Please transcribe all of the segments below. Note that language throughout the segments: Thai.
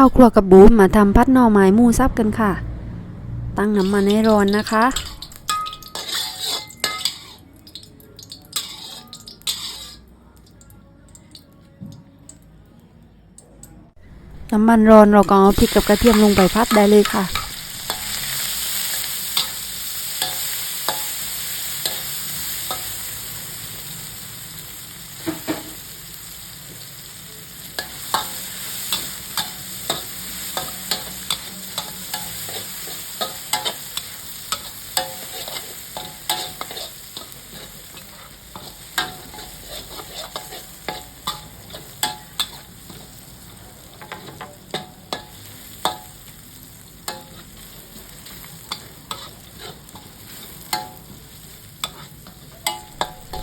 ข้าวครัวกับบูมมาทำพัดหน่อไม้มูซับกันค่ะ ตั้งน้ำมันให้ร้อนนะคะ น้ำมันร้อนเราก็เอาพริกกับกระเทียมลงไปพัดได้เลยค่ะ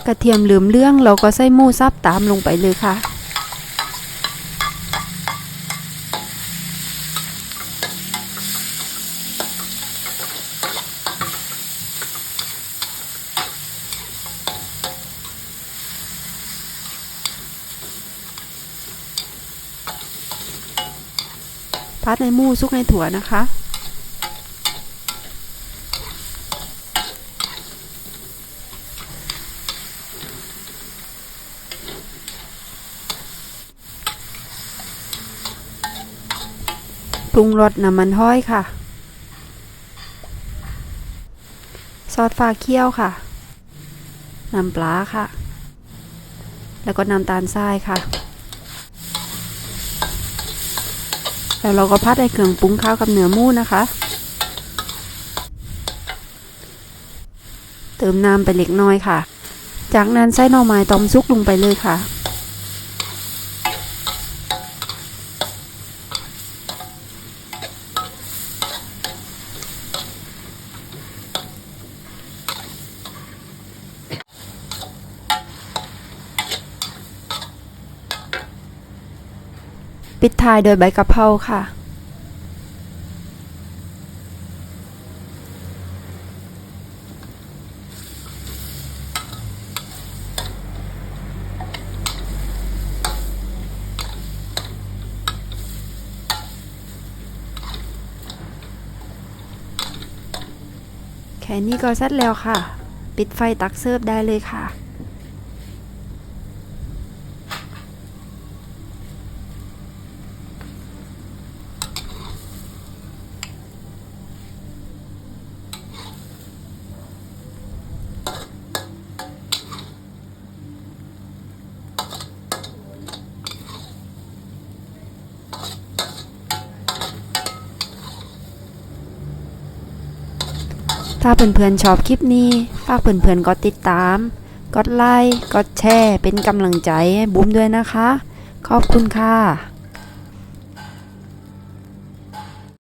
กระเทียมเหลือมเรื่องเราก็ใส่หมูซับตามลงไปเลยค่ะ พัดในหมูซุกในถั่วนะคะ ปรุงรสน้ำมันห้อยค่ะ ซอสฟ้าเคี่ยวค่ะ น้ำปลาค่ะ แล้วก็น้ำตาลทรายค่ะ แล้วเราก็พัดให้เครื่องปรุงข้าวกับเนื้อหมูนะคะ เติมน้ำไปเล็กน้อยค่ะ จากนั้นใส่หน่อไม้ต้มซุกลงไปเลยค่ะ ปิดท้ายโดยใบกะเพราค่ะ แค่นี้ก็เสร็จแล้วค่ะ ปิดไฟตักเสิร์ฟได้เลยค่ะ ถ้าเพื่อนๆชอบคลิปนี้ ฝากเพื่อนๆกดติดตาม กดไลค์ กดแชร์ เป็นกำลังใจให้บุ้มด้วยนะคะ ขอบคุณค่ะ